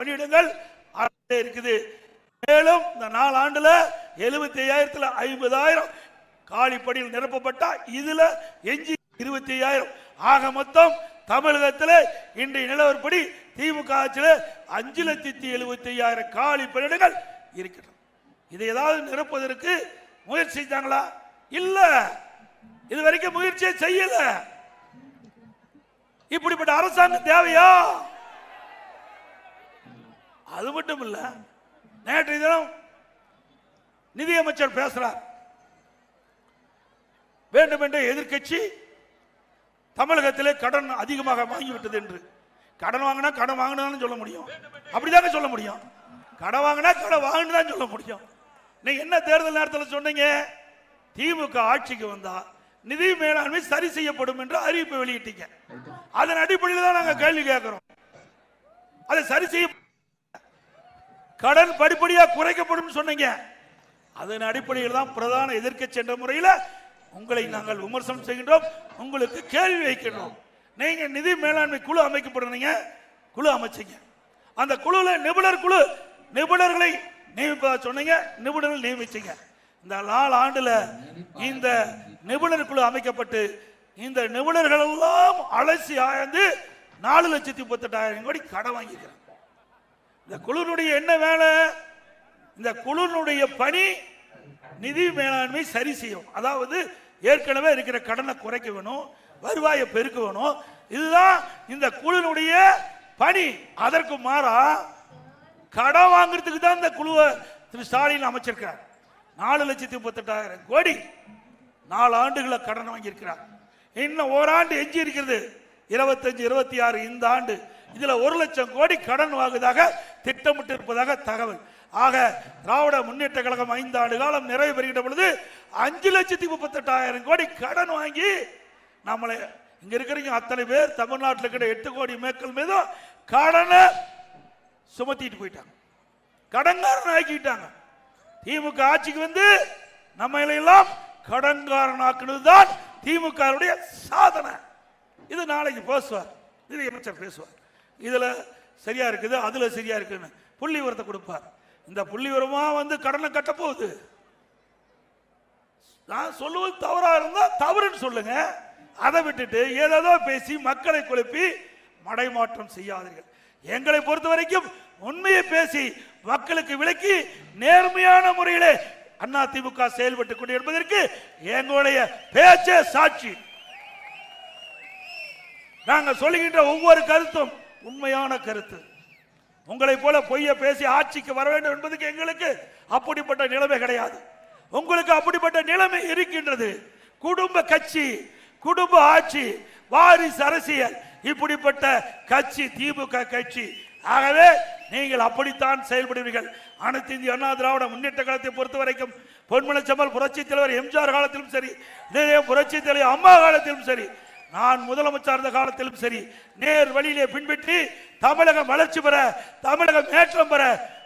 பணியிடங்கள் அரசே இருக்குது. மேலும் இந்த நாலு ஆண்டுல எழுபத்தி ஐயாயிரத்துல ஐம்பதாயிரம் காலி பணியில் நிரப்பப்பட்டா இதுல எஞ்சி இருபத்தி ஐயாயிரம் ஆக மொத்தம் தமிழகத்தில் இன்றைய நிலவரப்படி திமுக ஆட்சியில் அஞ்சு லட்சத்தி எழுபத்தி ஐயாயிரம் காலி பணியிடங்கள் இருக்கிறது இதை ஏதாவது நிரப்புவதற்கு முயற்சி செஞ்சாங்களா இல்ல. இது வரைக்கும் முயற்சியே செய்யல. இப்படிப்பட்ட அரசாங்கம் தேவையா? அது மட்டும் இல்ல நேற்றைய தினம் நிதியமைச்சர் பேசுறார். வேண்டுமென்றே எதிர்க்கட்சி தமிழகத்திலே கடன் அதிகமாக வாங்கிவிட்டது என்று. கடன் வாங்கினா கடன் வாங்கினான்னு சொல்ல முடியும். அப்படிதாங்க சொல்ல முடியும். கடன் வாங்கினா கடன் வாங்கினு தான் சொல்ல முடியும். நீங்க என்ன தேர்தல் நேரத்தில் சொன்னீங்க? திமுக ஆட்சிக்கு வந்தா நிதி மேலாண்மை சரி செய்யப்படும் என்று அறிவிப்பு வெளியிட்டீங்க. அதன் அடிப்படையில் தான் நாங்கள் கேள்வி கேட்கிறோம். அதை சரி செய்ய கடன் படிப்படியா குறைக்கப்படும் சொன்னீங்க. அதன் அடிப்படையில் தான் பிரதான எதிர்க்கட்சி என்ற முறையில் உங்களை நாங்கள் விமர்சனம் செய்கின்றோம் உங்களுக்கு கேள்வி வைக்கின்றோம். நீங்க நிதி மேலாண்மை குழு அமைக்கப்படுறீங்க குழு அமைச்சீங்க. அந்த குழுல நிபுணர் குழு நிபுணர்களை நியமிப்பதா சொன்னீங்க நிபுணர்கள் நியமிச்சீங்க. இந்த நாலு ஆண்டுல இந்த நிபுணர் குழு அமைக்கப்பட்டு இந்த நிபுணர்கள் எல்லாம் அலசி ஆய்ந்து நாலு லட்சத்தி முப்பத்தெட்டாயிரம் கோடி கடன் வாங்கிக்கிறேன் இந்த குழுனுடைய என்ன வேலை? இந்த குழுனுடைய பணி நிதி மேலாண்மை சரி செய்யும். அதாவது ஏற்கனவே இருக்கிற கடனை குறைக்க வேணும் வருவாயை பெருக்க வேணும். இதுதான் இந்த குழுனுடைய பணி. அதற்கு மாறா கடன் வாங்குறதுக்கு தான் இந்த குழுவை திரு ஸ்டாலின் அமைச்சிருக்கார் நாலு லட்சத்தி முப்பத்தெட்டாயிரம் கோடி நாலு ஆண்டுகளை கடன் வாங்கியிருக்கிறார். இன்னும் ஓராண்டு எஞ்சி இருக்கிறது இருபத்தஞ்சு இருபத்தி ஆறு இந்த ஆண்டு. இதுல ஒரு லட்சம் கோடி கடன் வாங்குவதாக திட்டமிட்டு இருப்பதாக தகவல். ஆக திராவிட முன்னேற்ற கழகம் ஐந்து ஆண்டு காலம் நிறைவு பெறுகின்ற பொழுது அஞ்சு லட்சத்தி முப்பத்தெட்டாயிரம் கோடி கடன் வாங்கி நம்மளை இங்க இருக்கிறீங்க அத்தனை பேர் தமிழ்நாட்டில் இருக்கிற எட்டு கோடி மேற்கள் மீதும் கடனை சுமத்திட்டு போயிட்டாங்க. கடன்காரன் ஆக்கிட்டாங்க. திமுக ஆட்சிக்கு வந்து நம்ம எல்லாம் கடன்காரன் ஆக்குனது தான் திமுக சாதனை. இது நாளைக்கு பேசுவார். இது அமைச்சர் பேசுவார். இதில் சரியாக இருக்குது அதில் சரியாக இருக்குன்னு புள்ளி விவரத்தை கொடுப்பார். இந்த புள்ளி விவரமா வந்து கடனை கட்ட போகுது. நான் சொல்லுவது தவறாக இருந்தால் தவறுன்னு சொல்லுங்க. அதை விட்டுட்டு ஏதேதோ பேசி மக்களை குழப்பி மடைமாற்றம் செய்யாதீர்கள். எங்களை பொறுத்த வரைக்கும் உண்மையை பேசி மக்களுக்கு விளக்கி நேர்மையான முறையிலே அண்ணா திமுக செயல்பட்டுக் கொண்டு என்பதற்கு எங்களுடைய பேச்சே சாட்சி. நாங்கள் சொல்லுகின்ற ஒவ்வொரு கருத்தும் உண்மையான கருத்து. உங்களை போல பொய்ய பேசி ஆட்சிக்கு வர வேண்டும் என்பதுக்கு எங்களுக்கு அப்படிப்பட்ட நிலைமை கிடையாது. உங்களுக்கு அப்படிப்பட்ட நிலைமை இருக்கின்றது. குடும்ப கட்சி குடும்ப ஆட்சி வாரிசு அரசியல் இப்படிப்பட்ட கட்சி திமுக கட்சி. ஆகவே நீங்கள் அப்படித்தான் செயல்படுவீர்கள். அனைத்து இந்திய அண்ணா திராவிட முன்னேற்ற காலத்தை பொறுத்த வரைக்கும் பொன்மனச்சம்மல் புரட்சி தலைவர் எம்ஜிஆர் காலத்திலும் சரி இதே புரட்சி தலைவர் அம்மா காலத்திலும் சரி நான் முதலமைச்சர் இருந்த காலத்திலும் சரி நேர் வழியிலே பின்பற்றி தமிழகம் வளர்ச்சி பெற தமிழகம் ஏற்றம் பெற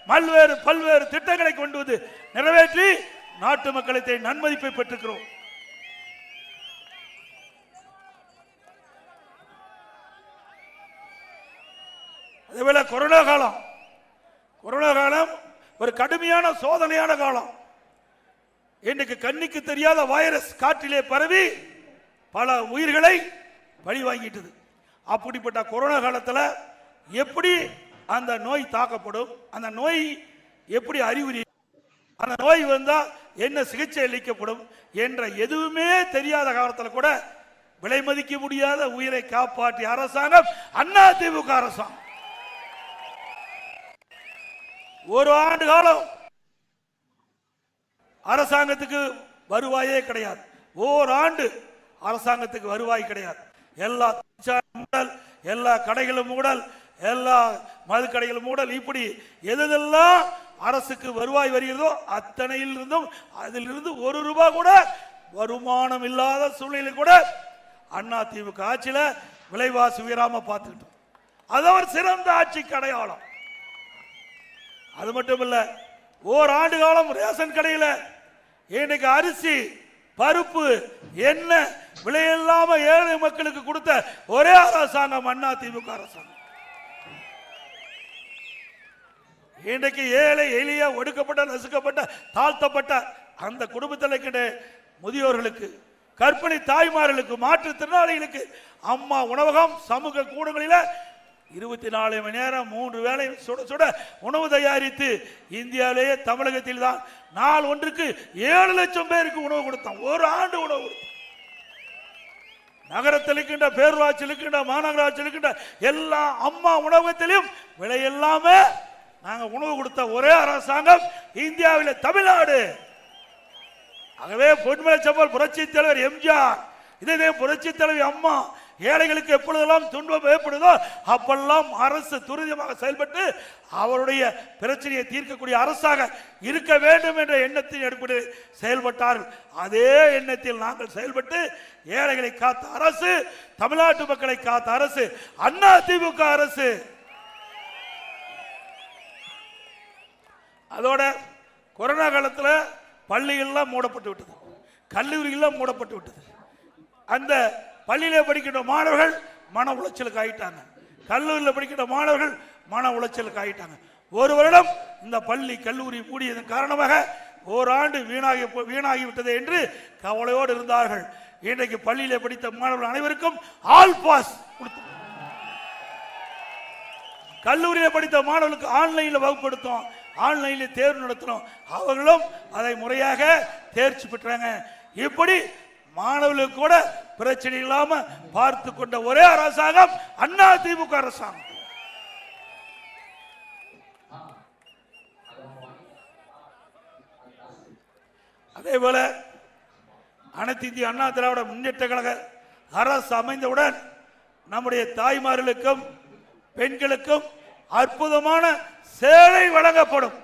பல்வேறு பல்வேறு திட்டங்களை கொண்டு வந்து நிறைவேற்றி நாட்டு மக்களுக்கு நன்மதிப்பை பெற்றிருக்கிறோம் அதேபோல கொரோனா காலம் கொரோனா காலம் ஒரு கடுமையான சோதனையான காலம். இன்னைக்கு கண்ணுக்கு தெரியாத வைரஸ் காற்றிலே பரவி பல உயிர்களை பழி வாங்கிட்டது அப்படிப்பட்ட கொரோனா காலத்தில் எப்படி அந்த நோய் தாக்கப்படும்? அந்த நோய் எப்படி அறிகுறி? அந்த நோய் வந்தால் என்ன சிகிச்சை அளிக்கப்படும்? என்ற எதுவுமே தெரியாத காலத்தில் கூட விலை மதிக்க முடியாத உயிரை காப்பாற்றிய அரசாங்கம் அண்ணா திமுக அரசாங்கம். ஒரு ஆண்டு காலம் அரசாங்கத்துக்கு வருவாயே கிடையாது. ஓராண்டு அரசாங்கத்துக்கு வருவாய் கிடையாது. எல்லா மூடல் எல்லா கடைகளும் மூடல் எல்லா மது கடைகளும் மூடல். இப்படி எதெல்லாம் அரசுக்கு வருவாய் வருகிறதோ அத்தனையில் இருந்தும் அதிலிருந்து ஒரு ரூபாய் கூட வருமானம் இல்லாத சூழ்நிலை கூட அண்ணா திமுக ஆட்சியில் விலைவாசி உயராம பார்த்துக்கிட்டோம். அது ஒரு சிறந்த ஆட்சிக்கு அடையாளம் அது மட்டும் இல்லை ஓராண்டு காலம் ரேஷன் கடையில் இன்னைக்கு அரிசி பருப்பு என்ன விலையில்லாம ஏழை மக்களுக்கு கொடுத்த ஒரே அரசாங்கம் அண்ணா திமுக அரசாங்கம். இன்றைக்கு ஏழை எளிய ஒடுக்கப்பட்ட நசுக்கப்பட்ட தாழ்த்தப்பட்ட அந்த குடும்பத்தில் இருக்கின்ற முதியோர்களுக்கு கற்பிணி தாய்மார்களுக்கு மாற்றுத்திறனாளிகளுக்கு அம்மா உணவகம் சமூக கூடங்களில் இருபத்தி நாலு மணி நேரம் மூன்று வேளையும் சுட சுட உணவு தயாரித்து இந்தியாவிலேயே தமிழகத்தில் தான் நாள் ஒன்றுக்கு ஏழு லட்சம் பேருக்கு உணவு கொடுத்தோம் ஒரு ஆண்டு உணவு கொடுத்தோம் நகரத்தில் இருக்கின்ற பேரூராட்சியில் இருக்கின்ற மாநகராட்சியில் இருக்கின்ற எல்லா அம்மா உணவகத்திலையும் விலை எல்லாமே நாங்கள் உணவு கொடுத்த ஒரே அரசாங்கம் இந்தியாவில் தமிழ்நாடு. ஆகவே பொன்மலை செம்மல் புரட்சி தலைவர் எம்ஜிஆர் இதே புரட்சி தலைவி அம்மா ஏழைகளுக்கு எப்பொழுதெல்லாம் துன்பம் ஏற்படுதோ அப்பெல்லாம் அரசு துரிதமாக செயல்பட்டு அவருடைய பிரச்சனையை தீர்க்கக்கூடிய அரசாக இருக்க வேண்டும் என்ற எண்ணத்தின் அடிப்படையில் செயல்பட்டார்கள் அதே எண்ணத்தில் நாங்கள் செயல்பட்டு ஏழைகளை காத்த அரசு தமிழ்நாட்டு மக்களை காத்த அரசு அண்ணா திமுக அரசு. அதோட கொரோனா காலத்தில் பள்ளிகள்லாம் மூடப்பட்டு விட்டது. கல்லூரிகள்லாம் மூடப்பட்டு விட்டது. அந்த பள்ளியில் படிக்கின்ற மாணவர்கள் மன உளைச்சலுக்கு ஆயிட்டாங்க. கல்லூரியில் படிக்கின்ற மாணவர்கள் மன உளைச்சலுக்கு ஆயிட்டாங்க. ஒரு வருடம் இந்த பள்ளி கல்லூரி மூடியதன் காரணமாக ஓராண்டு வீணாகி வீணாகிவிட்டது வீணாகி விட்டது என்று கவலையோடு இருந்தார்கள். இன்றைக்கு பள்ளியில் படித்த மாணவர்கள் அனைவருக்கும் ஆல் பாஸ் கொடுத்தோம். கல்லூரியில் படித்த மாணவர்களுக்கு ஆன்லைனில் வகுப்படுத்தும். ஆன்லைனில் தேர்வு நடத்தினோம். அவர்களும் அதை முறையாக தேர்ச்சி பெற்றாங்க. இப்படி மாணவர்களுக்கு கூட பிரச்சனை இல்லாம பார்த்து கொண்ட ஒரே அரசாங்கம் அண்ணா திமுக அரசாங்கம். அதே போல அனைத்து இந்திய அண்ணா திராவிட முன்னேற்ற கழக அரசு அமைந்தவுடன் நம்முடைய தாய்மார்களுக்கும் பெண்களுக்கும் அற்புதமான சேலை வழங்கப்படும்.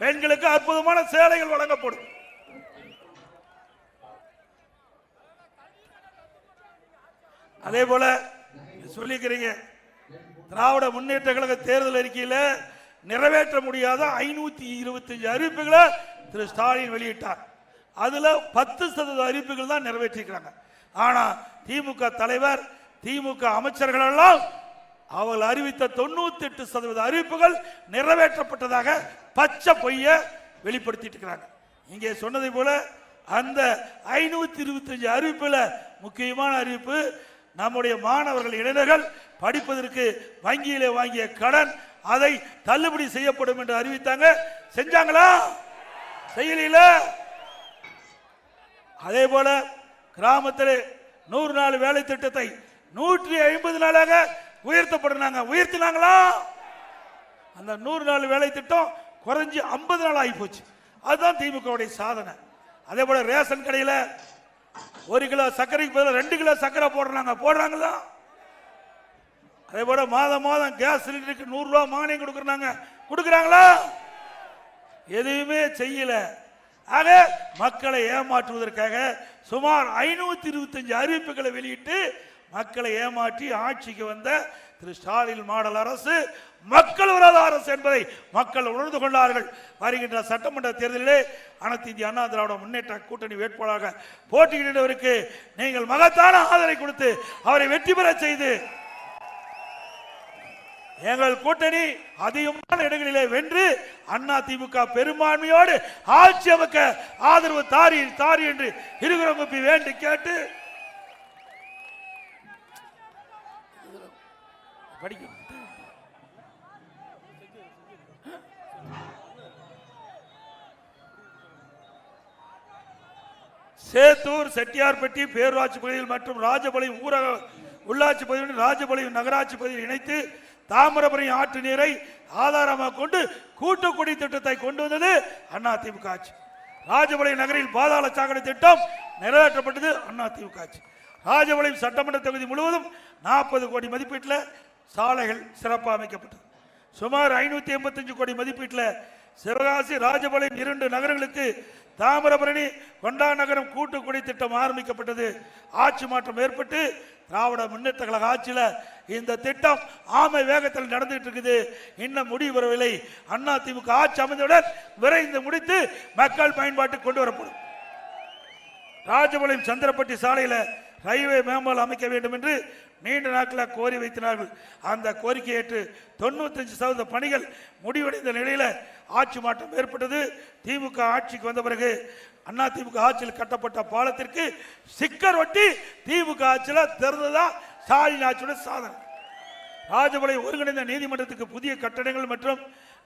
பெண்களுக்கு அற்புதமான சேலைகள் வழங்கப்படும். அதே போல சொல்லிக்கிறீங்க திராவிட முன்னேற்ற கழக தேர்தல் அறிக்கையில் நிறைவேற்ற முடியாத ஐநூத்தி இருபத்தஞ்சு அறிவிப்புகளை திரு ஸ்டாலின் வெளியிட்டார். அதுல பத்து சதவீத அறிவிப்புகள் தான் நிறைவேற்றிருக்கிறாங்க. ஆனா திமுக தலைவர் திமுக அமைச்சர்கள் எல்லாம் அவர்கள் அறிவித்த தொண்ணூத்தி எட்டு சதவீத அறிவிப்புகள் நிறைவேற்றப்பட்டதாக பச்சை பொய்ய வெளிப்படுத்திட்டு இருக்கிறாங்க. இங்கே சொன்னதை போல அந்த ஐநூத்தி இருபத்தஞ்சு அறிவிப்புல முக்கியமான அறிவிப்பு நம்முடைய மாணவர்கள் இளைஞர்கள் படிப்பதற்கு வங்கியிலே வாங்கிய கடன் அதை தள்ளுபடி செய்யப்படும் என்று அறிவித்தாங்க. செஞ்சாங்களா? செய்யல அதே போல கிராமத்தில் நூறு நாள் வேலை திட்டத்தை நூற்றி ஐம்பது நாளாக உயர்த்தப்படுறாங்க உயர்த்தினாங்களா? அந்த நூறு நாள் வேலை திட்டம் குறைஞ்சி ஐம்பது நாள் ஆகி போச்சு. அதுதான் திமுகவுடைய சாதனை. அதே போல ரேஷன் கடையில் ஒரு கிலோ சர்க்கரைக்கு பதிலாக ரெண்டு கிலோ சர்க்கரை போடுறாங்க. போடுறாங்களா? அதே போல மாதம் மாதம் கேஸ் சிலிண்டருக்கு நூறு மானியம் கொடுக்குறாங்க. கொடுக்குறாங்களா? எதுவுமே செய்யல. ஆக மக்களை ஏமாற்றுவதற்காக சுமார் ஐநூத்தி இருபத்தஞ்சு அறிவிப்புகளை வெளியிட்டு மக்களை ஏமாற்றி ஆட்சிக்கு வந்த திரு ஸ்டாலின் மாடல் அரசு மக்கள் விரோத அரசு என்பதை மக்கள் உணர்ந்து கொண்டார்கள். வருகின்ற சட்டமன்ற தேர்தலிலே அனைத்து இந்திய அண்ணா திராவிட முன்னேற்ற கூட்டணி வேட்பாளராக போட்டியிடுவருக்கு நீங்கள் மகத்தான ஆதரவை கொடுத்து அவரை வெற்றி பெறச் செய்து எங்கள் கூட்டணி அதிகமான இடங்களிலே வென்று அண்ணா திமுக பெரும்பான்மையோடு ஆட்சி அமைக்க ஆதரவு தாரி தாரி என்று இருகுறம் வேண்டி கேட்டு படிக்கும் சேத்தூர் செட்டியார்பட்டி பேரூராட்சி பகுதியில் மற்றும் ராஜபாளையம் ஊரக உள்ளாட்சி பகுதியுடன் ராஜபாளையம் நகராட்சி பகுதியில் இணைத்து தாமிரபுரி ஆற்று நீரை ஆதாரமாக கொண்டு கூட்டுக்குடி திட்டத்தை கொண்டு வந்தது அண்ணா திமுக ஆட்சி. ராஜபாளையம் நகரில் பாதாள சாக்கடை திட்டம் நிறைவேற்றப்பட்டது அண்ணா திமுக ஆட்சி. ராஜபாளையம் சட்டமன்ற தொகுதி முழுவதும் நாற்பது கோடி மதிப்பீட்டில் சாலைகள் சிறப்பாக அமைக்கப்பட்டது. சுமார் ஐநூத்தி எண்பத்தஞ்சு கோடி மதிப்பீட்டில் சிவகாசி ராஜபாளையம் இரண்டு நகரங்களுக்கு தாமிரபரணி கொண்டா நகரம் கூட்டுக்குடி திட்டம் ஆரம்பிக்கப்பட்டது. ஆட்சி மாற்றம் ஏற்பட்டு திராவிட முன்னேற்ற கழக ஆட்சியில் இந்த திட்டம் ஆமை வேகத்தில் நடந்துகிட்டு இருக்குது. இன்னும் முடிவு வரவில்லை. அண்ணா திமுக ஆட்சி அமைந்தவுடன் விரைந்து முடித்து மக்கள் பயன்பாட்டுக்கு கொண்டு வரப்படும். ராஜபாளையம் சந்திரப்பட்டி சாலையில் ரயில்வே மேம்பாலம் அமைக்க வேண்டும் என்று நீண்ட நாட்களாக கோரி வைத்தினார்கள். அந்த கோரிக்கை ஏற்று தொண்ணூத்தஞ்சு சதவீத பணிகள் முடிவடைந்த நிலையில் ஆட்சி மாற்றம் ஏற்பட்டது. திமுக ஆட்சிக்கு வந்த பிறகு அண்ணா திமுக ஆட்சியில் கட்டப்பட்ட பாலத்திற்கு சிக்கர் ஒட்டி திமுக ஆட்சியில் திறந்ததா ஸ்டாலின் ஆட்சியோட சாதனை. ராஜபலை ஒருங்கிணைந்த நீதிமன்றத்துக்கு புதிய கட்டடங்கள் மற்றும்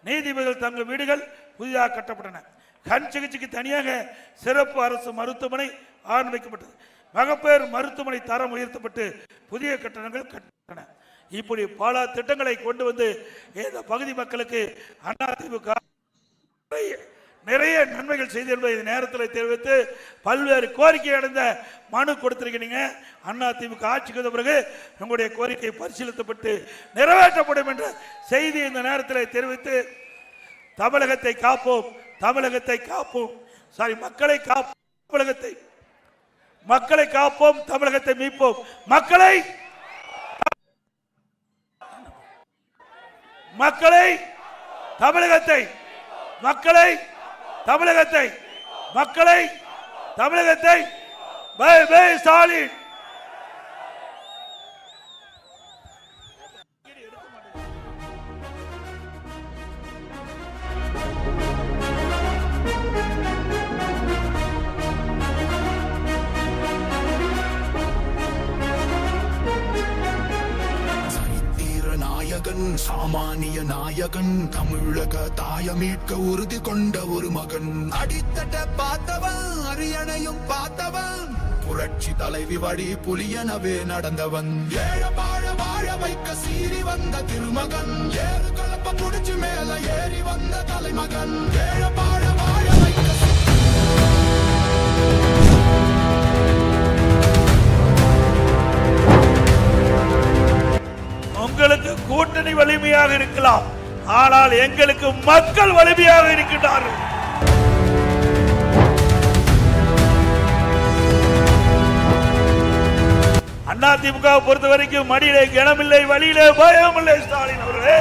நீதிபதிகள் தங்கள் வீடுகள் புதிதாக கட்டப்பட்டன. கண் சிகிச்சைக்கு தனியாக சிறப்பு அரசு மருத்துவமனை ஆரம்பிக்கப்பட்டது. மகப்பேறு மருத்துவமனை தரம் உயர்த்தப்பட்டு புதிய கட்டணங்கள் கட்டப்பட்டன. இப்படி பல திட்டங்களை கொண்டு வந்து இந்த பகுதி மக்களுக்கு அதிமுக நிறைய- நிறைய நன்மைகள் செய்து என்பதை இந்த நேரத்தில் தெரிவித்து பல்வேறு கோரிக்கை அடைந்த மனு கொடுத்திருக்கிறீங்க. அண்ணா திமுக ஆட்சிக்கு வந்த பிறகு உங்களுடைய கோரிக்கை பரிசீலித்தப்பட்டு நிறைவேற்றப்படும் என்ற செய்தி இந்த நேரத்தில் தெரிவித்து தமிழகத்தை காப்போம் தமிழகத்தை காப்போம். சாரி மக்களை காப்போம் தமிழகத்தை மக்களை காப்போம் தமிழகத்தை மீட்போம். மக்களை மக்களை தமிழகத்தை மக்களை தமிழகத்தை மக்களை தமிழகத்தை பை பை ஸ்டாலின். மகன் தமிழக தாய மீட்க உறுதி கொண்ட ஒரு மகன். அடித்தட்ட பார்த்தவன் அரியணையும் பார்த்தவன். புரட்சி தலைவி வழி புலியனவே நடந்தவன். ஏழ வாழ வாழ வைக்க சீறி வந்த திருமகன். ஏறு கலப்ப புடிச்சு மேல ஏறி வந்த தலைமகன். ஏழ வாழ வாழ வைக்க உங்களுக்கு கூட்டணி வலிமையாக இருக்கலாம். ஆனால் எங்களுக்கு மக்கள் வலிமையாக இருக்கின்றார்கள். அண்ணா திமுக பொறுத்த வரைக்கும் மடியிலே கிணமில்லை வழியிலே பயமில்லை ஸ்டாலின் அவர்களே.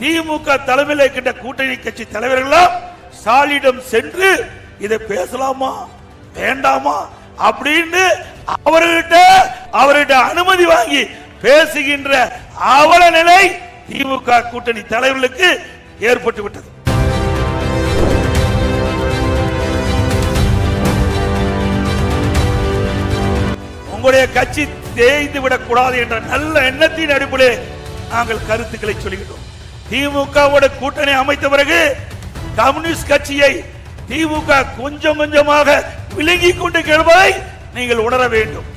திமுக தலைமையில் இருக்கின்ற கூட்டணி கட்சி தலைவர்களும் ஸ்டாலினிடம் சென்று இதை பேசலாமா? வேண்டாமா? அப்படின்னு அவர்கிட்ட அவர்கிட்ட அனுமதி வாங்கி பேசுகின்ற அவல நிலை திமுக கூட்டணி தலைவர்களுக்கு ஏற்பட்டு விட்டது. உங்களுடைய கட்சி தேய்ந்து விடக்கூடாது என்ற நல்ல எண்ணத்தின் அடிப்படையில் நாங்கள் கருத்துக்களை சொல்லிக்கிட்டோம். திமுகவோட கூட்டணி அமைத்த பிறகு கம்யூனிஸ்ட் கட்சியை திமுக கொஞ்சம் கொஞ்சமாக விலகி கொண்டு கேள்வதை நீங்கள் உணர வேண்டும்.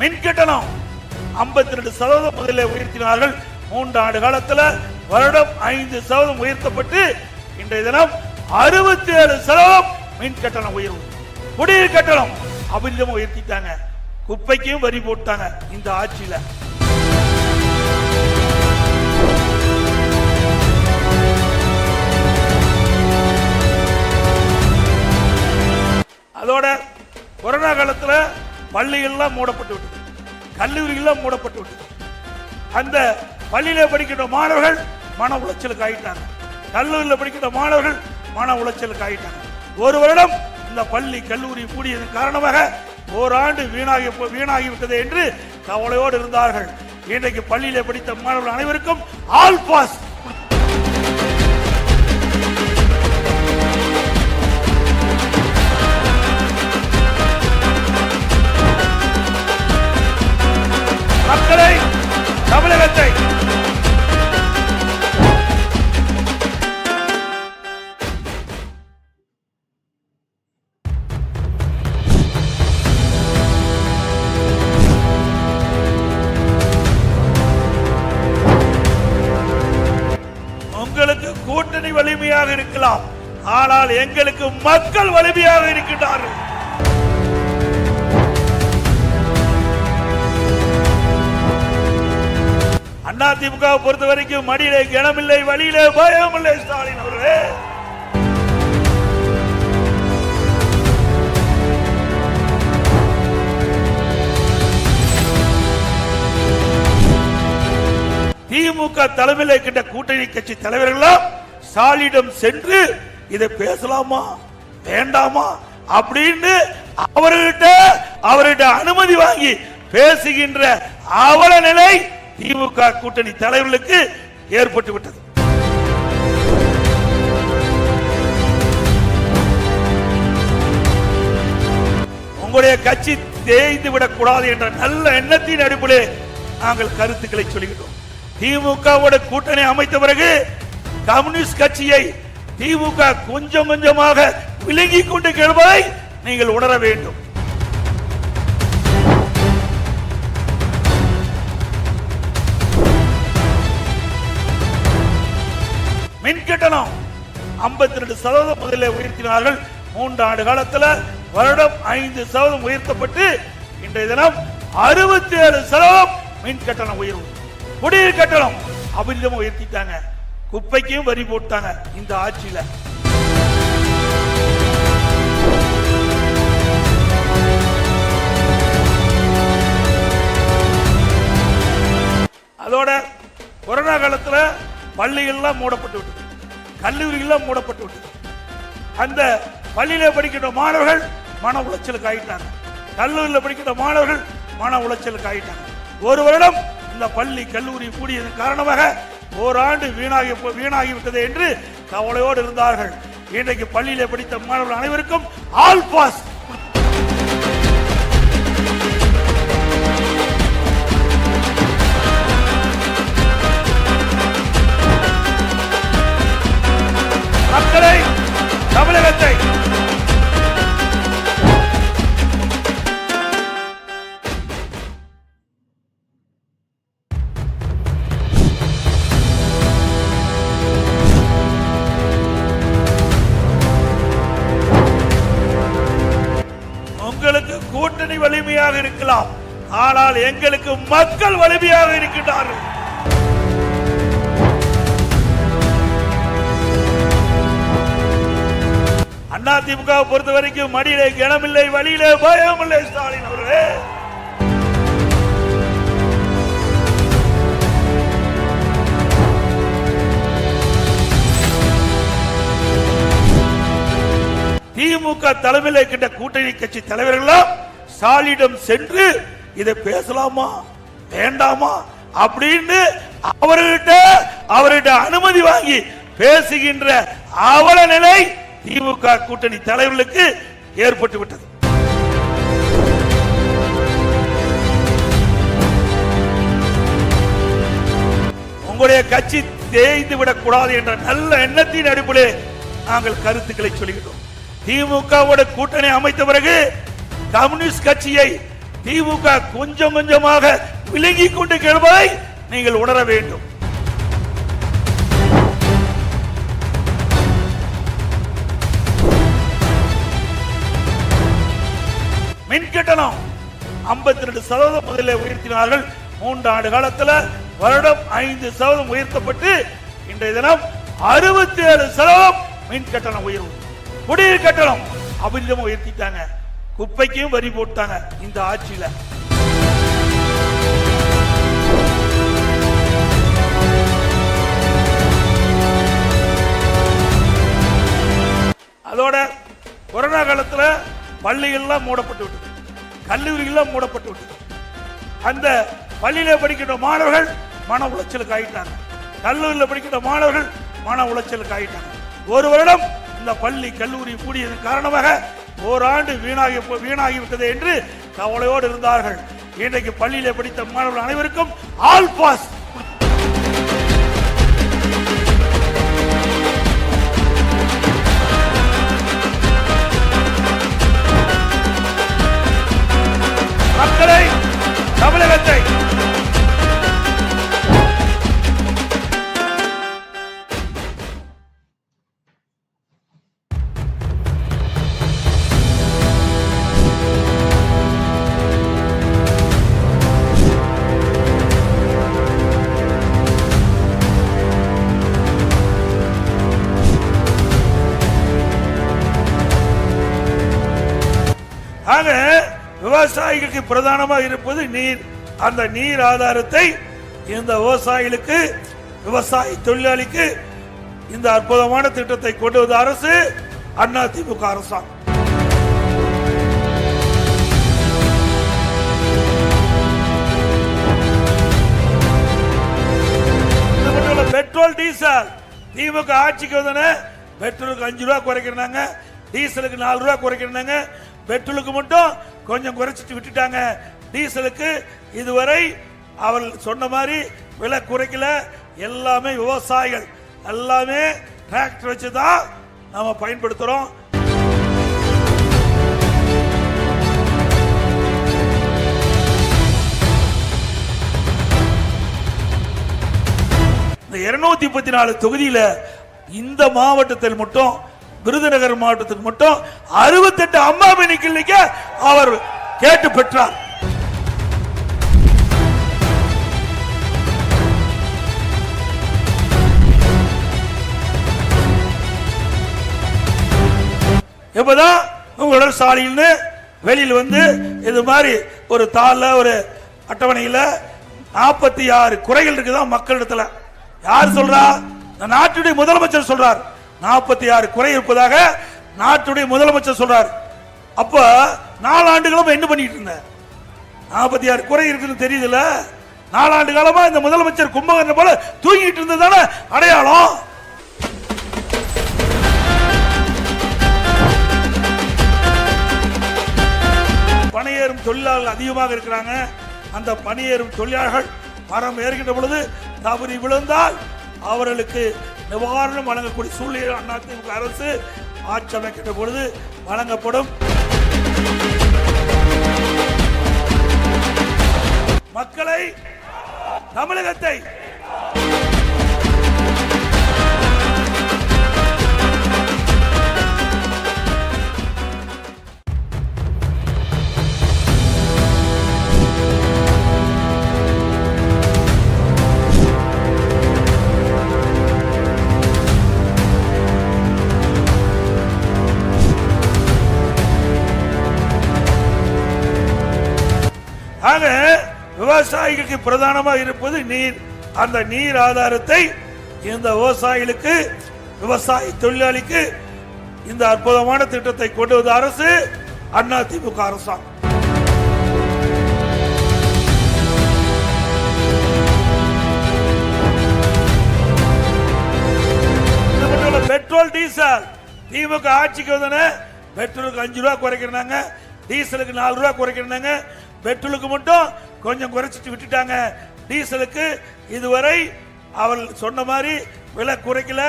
மின் கட்டணம் ஐம்பத்தி ரெண்டு சதவீதம் முதலில் உயர்த்தினார்கள். மூன்று ஆண்டு காலத்துல வருடம் ஐந்து சதவீதம் உயர்த்தப்பட்டு இன்றைய தினம் அறுபத்தி ஏழு சதவீதம் மின் கட்டணம் உயர்வு. குடிநீர் கட்டணம் அபரிதம் உயர்த்திட்டாங்க. குப்பைக்கும் வரி போட்டாங்க இந்த ஆட்சியில. அதோட கொரோனா காலத்தில் பள்ளிகள்லாம் மூடப்பட்டு விட்டது. கல்லூரிகள்லாம் மூடப்பட்டு விட்டது. அந்த பள்ளியில படிக்கின்ற மாணவர்கள் மன உளைச்சலுக்கு ஆயிட்டாங்க. கல்லூரியில் படிக்கின்ற மாணவர்கள் மன உளைச்சலுக்கு ஆயிட்டாங்க. ஒரு வருடம் இந்த பள்ளி கல்லூரி கூடியதன் காரணமாக ஓராண்டு வீணாகி வீணாகி வீணாகிவிட்டது என்று கவலையோடு இருந்தார்கள். இன்றைக்கு பள்ளியில படித்த மாணவர்கள் அனைவருக்கும் ஆல் பாஸ். மக்களை தமிழகத்தை உங்களுக்கு கூட்டணி வலிமையாக இருக்கலாம். ஆனால் எங்களுக்கு மக்கள் வலிமையாக இருக்கின்றார்கள். அண்ணா திமுக பொறுத்த வரைக்கும் மடியிலே கனமில்லை வழியிலே பயமில்லை ஸ்டாலின் அவர்களே. திமுக தலைமையில் இருக்கின்ற கூட்டணி கட்சி தலைவர்களாம் ஸ்டாலினிடம் சென்று இதை பேசலாமா? வேண்டாமா? அப்படின்னு அவர்கிட்ட அவர்கிட்ட அனுமதி வாங்கி பேசுகின்ற அவல நிலை திமுக கூட்டணி தலைவர்களுக்கு ஏற்பட்டு விட்டது. உங்களுடைய கட்சி தேய்ந்து விடக்கூடாது என்ற நல்ல எண்ணத்தின் அடிப்படையில் நாங்கள் கருத்துக்களை சொல்கிறோம் திமுகவோட கூட்டணி அமைத்த பிறகு கம்யூனிஸ்ட் கட்சியை திமுக கொஞ்சம் கொஞ்சமாக விலகி கொண்டு கேள்வதை நீங்கள் உணர வேண்டும். மின் கட்டணம் 52% ரெண்டு சதவீதம் முதலில் உயர்த்தினார்கள். மூன்று ஆண்டு காலத்தில் வருடம் ஐந்து சதவீதம் உயர்த்தப்பட்டு இன்றைய தினம் அறுபத்தி ஏழு சதவீதம் மின் கட்டணம் உயர்வு. குடிநீர் கட்டணம். அபரிதமா உயர்த்திட்டாங்க. குப்பைக்கும் வரி போட்டாங்க இந்த ஆட்சியில. அதோட கொரோனா காலத்தில் பள்ளிகள்லாம் மூடப்பட்டு விட்டது. கல்லூரிகள்லாம் மூடப்பட்டு விட்டது. அந்த பள்ளியில படிக்கின்ற மாணவர்கள் மன உளைச்சலுக்கு ஆயிட்டாங்க. கல்லூரியில் படிக்கின்ற மாணவர்கள் மன உளைச்சலுக்கு ஆயிட்டாங்க. ஒரு வருடம் இந்த பள்ளி கல்லூரி கூடியதன் காரணமாக ஓராண்டு வீணாகி வீணாகி விட்டது என்று கவலையோடு இருந்தார்கள். இன்றைக்கு பள்ளியில படித்த மாணவர்கள் அனைவருக்கும் ஆல் பாஸ். மக்களை தமிழகத்தை ஆனால் எங்களுக்கு மக்கள் வலிமையாக இருக்கின்றார்கள். அண்ணா திமுக பொறுத்த வரைக்கும் மடியிலே கிணமில்லை வழியிலே பயமில்லை ஸ்டாலின் அவர்களே. திமுக தலைமையில் இருக்கின்ற கூட்டணி கட்சி தலைவர்களும் ஸ்டாலினிடம் சென்று இதை பேசலாமா? வேண்டாமா? அப்படின்னு அவர்கிட்ட அவர்கிட்ட அனுமதி வாங்கி பேசுகின்ற அவல நிலை திமுக கூட்டணி தலைவர்களுக்கு ஏற்பட்டு விட்டது. உங்களுடைய கட்சி தேய்ந்து விடக்கூடாது என்ற நல்ல எண்ணத்தின் அடிப்படையில் நாங்கள் கருத்துக்களை சொல்கிறோம் திமுகவோட கூட்டணி அமைத்த பிறகு கம்யூனிஸ்ட் கட்சியை திமுக கொஞ்சம் கொஞ்சமாக விலகி கொண்டு கேள்வாய் நீங்கள் உணர வேண்டும். மின் கட்டணம் 52% ரெண்டு சதவீதம் முதலில் உயர்த்தினார்கள். மூன்று ஆண்டு காலத்துல வருடம் ஐந்து சதவீதம் உயர்த்தப்பட்டு இன்றைய தினம் அறுபத்தி ஏழு சதவீதம் மின் கட்டணம் உயர்வு. குடிநீர் கட்டணம் அபரிதமா உயர்த்திட்டாங்க. குப்பைக்கும் வரி போட்டாங்க இந்த ஆட்சியில. அதோட கொரோனா காலத்தில் பள்ளிகள்லாம் மூடப்பட்டு விட்டது. கல்லூரிகள்லாம் மூடப்பட்டு விட்டது. அந்த பள்ளியில படிக்கின்ற மாணவர்கள் மன உளைச்சலுக்கு ஆகிட்டாங்க கல்லூரியில் படிக்கின்ற மாணவர்கள் மன உளைச்சலுக்கு ஆகிட்டாங்க ஒரு வருடம் இந்த பள்ளி கல்லூரி கூடியதன் காரணமாக ஓராண்டு வீணாகி வீணாகி விட்டது என்று கவலையோடு இருந்தார்கள். இன்றைக்கு பள்ளியில் படித்த மாணவர்கள் அனைவருக்கும் ஆல் பாஸ். மக்களை தமிழகத்தை ஆக பிரதானமாக இருப்பது நீர். அந்த நீர் ஆதாரத்தை இந்த விவசாயிகளுக்கு விவசாயி தொழிலாளிக்கு இந்த அற்புதமான திட்டத்தை கொண்டு வந்த அரசு அண்ணா திமுக அரசாங்கம். Petrol diesel. திமுக ஆட்சிக்கு வந்தோடனே பெட்ரோலுக்கு அஞ்சு ரூபா குறைக்கிறாங்க டீசலுக்கு நாலு ரூபா குறைக்கிறாங்க பெட்ரோலுக்கு மட்டும் கொஞ்சம் குறைச்சிட்டு விட்டுட்டாங்க. டீசலுக்கு இதுவரை அவர்கள் சொன்ன மாதிரி விலை குறைக்கல. எல்லாமே விவசாயிகள். எல்லாமே டிராக்டர் வச்சு தான் நம்ம பயன்படுத்துறோம். இந்த இருநூத்தி முப்பத்தி நாலு தொகுதியில இந்த மாவட்டத்தில் மட்டும் விருதுநகர் மாவட்டத்துக்கு மட்டும் அறுபத்தெட்டு அம்மா எண்ணிக்கைக்கு அவர் கேட்டு பெற்றார். எப்பதான் உங்களோட சாலையில்னு வெளியில் வந்து இது மாதிரி ஒரு தாளில் ஒரு அட்டவணையில் நாற்பத்தி ஆறு குறைகள் இருக்குதான் மக்களிடத்துல. யார் சொல்றா? நாட்டுடைய முதலமைச்சர் சொல்றார். நாற்பத்தி ஆறு குறை இருப்பதாக நாட்டுடைய முதலமைச்சர் சொல்றாரு. அப்ப நாலாண்டுகளும் என்ன பண்ணிட்டு இருந்த? நாற்பத்தி ஆறு குறை இருக்குன்னு தெரியுதுல்ல? நாலாண்டு காலமா இந்த முதலமைச்சர் கும்பகர்ண போல தூங்கிட்டு இருந்ததான அடையாளம்? பணியேறும் தொழிலாளர்கள் அதிகமாக இருக்கிறாங்க. அந்த பணியேறும் தொழிலாளர்கள் மரம் ஏறுகின்ற பொழுது தவறி விழுந்தால் அவர்களுக்கு நிவாரணம் வழங்கக்கூடிய சூழ்நிலை அதிமுக அரசு ஆட்சி அமைக்கின்ற பொழுது வழங்கப்படும். மக்களை தமிழகத்தை ஆக விவசாயிகளுக்கு பிரதானமாக இருப்பது நீர். அந்த நீர் ஆதாரத்தை இந்த விவசாயிகளுக்கு விவசாய தொழிலாளிக்கு இந்த அற்புதமான திட்டத்தை கொண்டு வந்த அரசு அண்ணா திமுக அரசாங்கம். Petrol diesel. திமுக ஆட்சிக்கு வந்தன பெட்ரோலுக்கு அஞ்சு ரூபா குறைக்கிறாங்க டீசலுக்கு நாலு ரூபா குறைக்கிறாங்க பெட்ரோலுக்கு மட்டும் கொஞ்சம் குறைச்சிட்டு விட்டுட்டாங்க. டீசலுக்கு இதுவரை அவர் சொன்ன மாதிரி விலை குறைக்கல.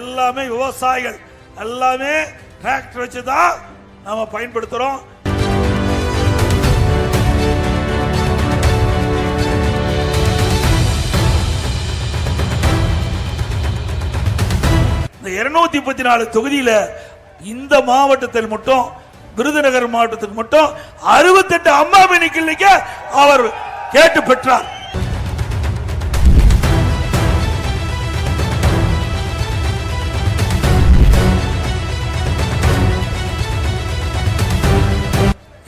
எல்லாமே விவசாயிகள். எல்லாமே டிராக்டர் வச்சு தான் நம்ம பயன்படுத்துகிறோம் இந்த இருநூத்தி முப்பத்தி நாலு தொகுதியில் இந்த மாவட்டத்தில் மட்டும் விருதுநகர் மாவட்டத்துக்கு மட்டும் அறுபத்தெட்டு அம்மா கிள்ளிக்க அவர் கேட்டு பெற்றார்.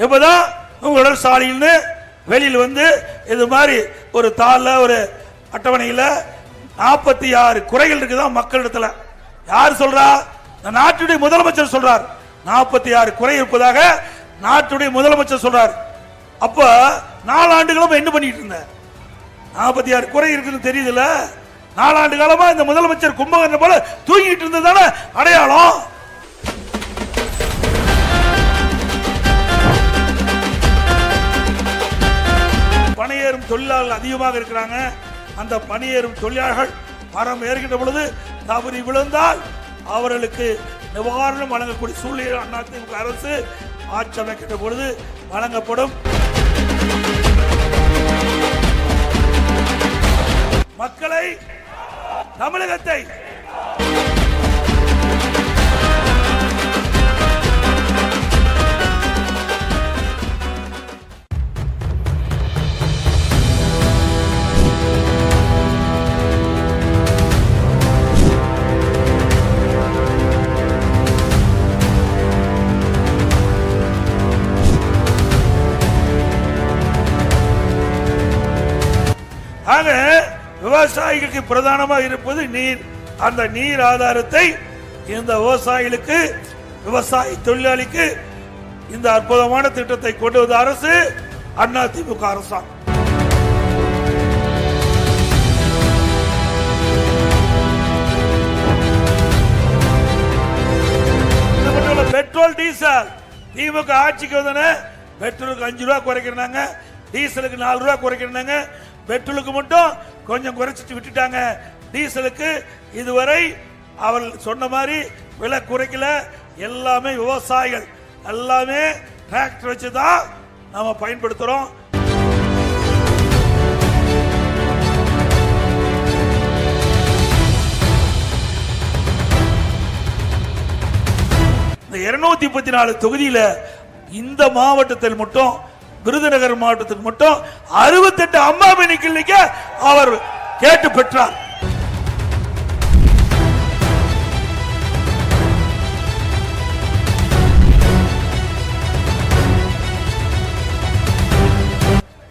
எப்பதான் உங்களோட சாலையில்னு வெளியில் வந்து இது மாதிரி ஒரு தாள்ல ஒரு அட்டவணையில் நாற்பத்தி ஆறு குறைகள் இருக்குதான் மக்களிடத்துல. யார் சொல்றா? நாட்டுடைய முதலமைச்சர் சொல்றார். நாற்பத்தி ஆறு குறை இருப்பதாக நாட்டுடைய முதலமைச்சர் சொல்றார். அப்ப நாலாண்டுகளும் என்ன பண்ணிட்டு இருந்த? நாற்பத்தி ஆறு குறை இருக்குன்னு தெரியுதுல்ல? நாலாண்டு காலமா இந்த முதலமைச்சர் கும்பகர்ண போல தூங்கிட்டு இருந்ததான அடையாளம். பணியேறும் தொழிலாளர்கள் அதிகமாக இருக்கிறாங்க. அந்த பணியேறும் தொழிலாளர்கள் மரம் ஏறுகின்ற பொழுது தவறி விழுந்தால் அவர்களுக்கு நிவாரணம் வழங்கக்கூடிய சூழ்நிலை அதிமுக அரசு ஆட்சி அமைக்கின்ற பொழுது வழங்கப்படும். மக்களை தமிழகத்தை விவசாயிகளுக்கு பிரதானமாக இருப்பது நீர். அந்த நீர் ஆதாரத்தை இந்த விவசாயிகளுக்கு விவசாய தொழிலாளிக்கு இந்த அற்புதமான திட்டத்தை கொண்டு வந்த அரசு அண்ணா திமுக அரசாங்கம். இது மட்டும் பெட்ரோல் டீசல். திமுக ஆட்சிக்கு வந்தன பெட்ரோலுக்கு அஞ்சு ரூபா குறைக்கிறாங்க டீசலுக்கு நாலு ரூபா குறைக்கிறாங்க பெட்ரோலுக்கு மட்டும் கொஞ்சம் குறைச்சிட்டு விட்டுட்டாங்க. டீசலுக்கு இதுவரை அவர் சொன்ன மாதிரி விலை குறைக்கல. எல்லாமே விவசாயிகள். எல்லாமே டிராக்டர் வச்சு தான் நம்ம பயன்படுத்துகிறோம் இந்த இருநூத்தி முப்பத்தி நாலு தொகுதியில் இந்த மாவட்டத்தில் மட்டும் விருதுநகர் மாவட்டத்துக்கு மட்டும் அறுபத்தெட்டு அம்மா கிள்ளிக்க கிளினிக்க அவர் கேட்டு பெற்றார்.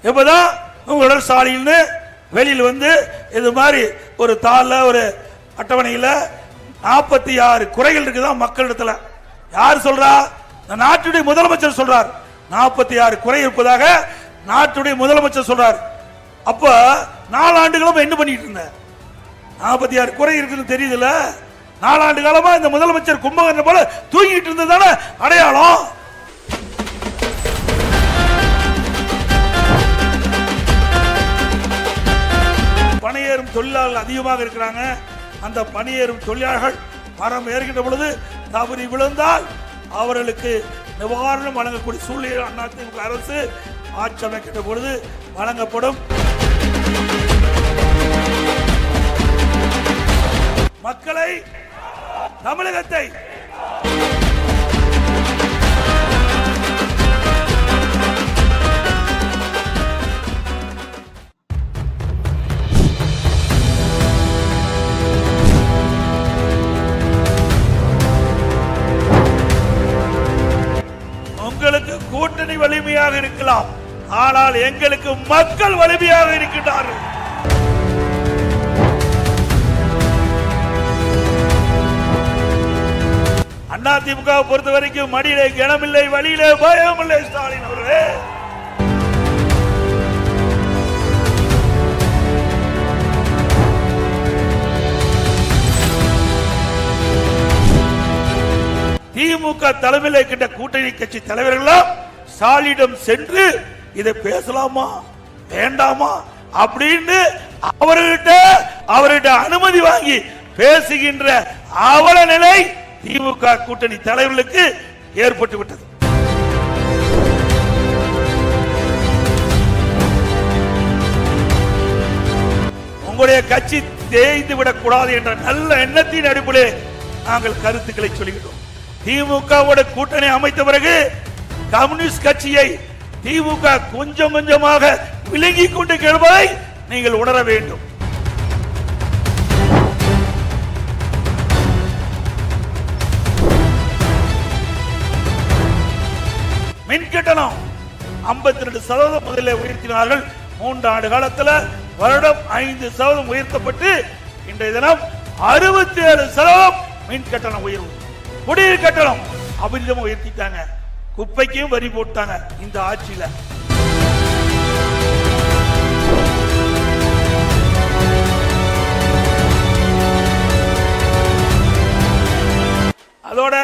இப்பதான் உங்களோட சாலையில்னு வெளியில் வந்து இது மாதிரி ஒரு தாளில் ஒரு அட்டவணையில் நாற்பத்தி ஆறு குறைகள் இருக்குதான் மக்களிடத்தில். யார் சொல்றா? நாட்டுடைய முதலமைச்சர் சொல்றார். நாற்பத்தி ஆறு குறை இருப்பதாக நாட்டுடைய முதலமைச்சர் சொல்றார். அப்ப நாலாண்டுகளும் என்ன பண்ணிட்டு இருந்த? நாற்பத்தி ஆறு குறை இருக்குன்னு தெரியுதுல்ல? நாலாண்டு காலமா இந்த முதலமைச்சர் கும்பகர்ண போல தூங்கிட்டு இருந்ததான அடையாளம்? பணியேறும் தொழிலாளர்கள் அதிகமாக இருக்கிறாங்க. அந்த பணியேறும் தொழிலாளர்கள் மரம் ஏறுகின்ற பொழுது தவறி விழுந்தால் அவர்களுக்கு நிவாரணம் வழங்கக்கூடிய சூழ்நிலை அதிமுக அரசு ஆட்சி அமைக்கின்ற பொழுது வழங்கப்படும். மக்களை தமிழகத்தை வலிமையாக இருக்கலாம். ஆனால் எங்களுக்கு மக்கள் வலிமையாக இருக்கின்றார்கள். அண்ணா திமுக பொறுத்த வரைக்கும் மடியிலே கிணமில்லை வழியிலே பயமில்லை ஸ்டாலின் அவர்களே. திமுக தலைமையில் இருக்கின்ற கூட்டணி கட்சி தலைவர்களும் ஸ்டாலினிடம் சென்று இதை பேசலாமா? வேண்டாமா? அப்படின்னு அவர்கிட்ட அவர்கிட்ட அனுமதி வாங்கி பேசுகின்ற அவல நிலை திமுக கூட்டணி தலைவர்களுக்கு ஏற்பட்டு விட்டது. உங்களுடைய கட்சி தேய்ந்து விடக்கூடாது என்ற நல்ல எண்ணத்தின் அடிப்படையில் நாங்கள் கருத்துக்களை சொல்கிறோம் திமுகவோட கூட்டணி அமைத்த பிறகு கம்யூனிஸ்ட் கட்சியை திமுக கொஞ்சம் கொஞ்சமாக விலகி கொண்டு கேள்வதை நீங்கள் உணர வேண்டும். மின் கட்டணம் 52% ரெண்டு சதவீதம் முதலில் உயர்த்தினார்கள். மூன்று ஆண்டு காலத்துல வருடம் ஐந்து சதவீதம் உயர்த்தப்பட்டு இன்றைய தினம் அறுபத்தி ஏழு சதவீதம் மின் கட்டணம் உயர்வு. குடிநீர் கட்டணம் அபரிதமா உயர்த்திட்டாங்க. குப்பைக்கும் வரி போட்டாங்க இந்த ஆட்சியில. அதோட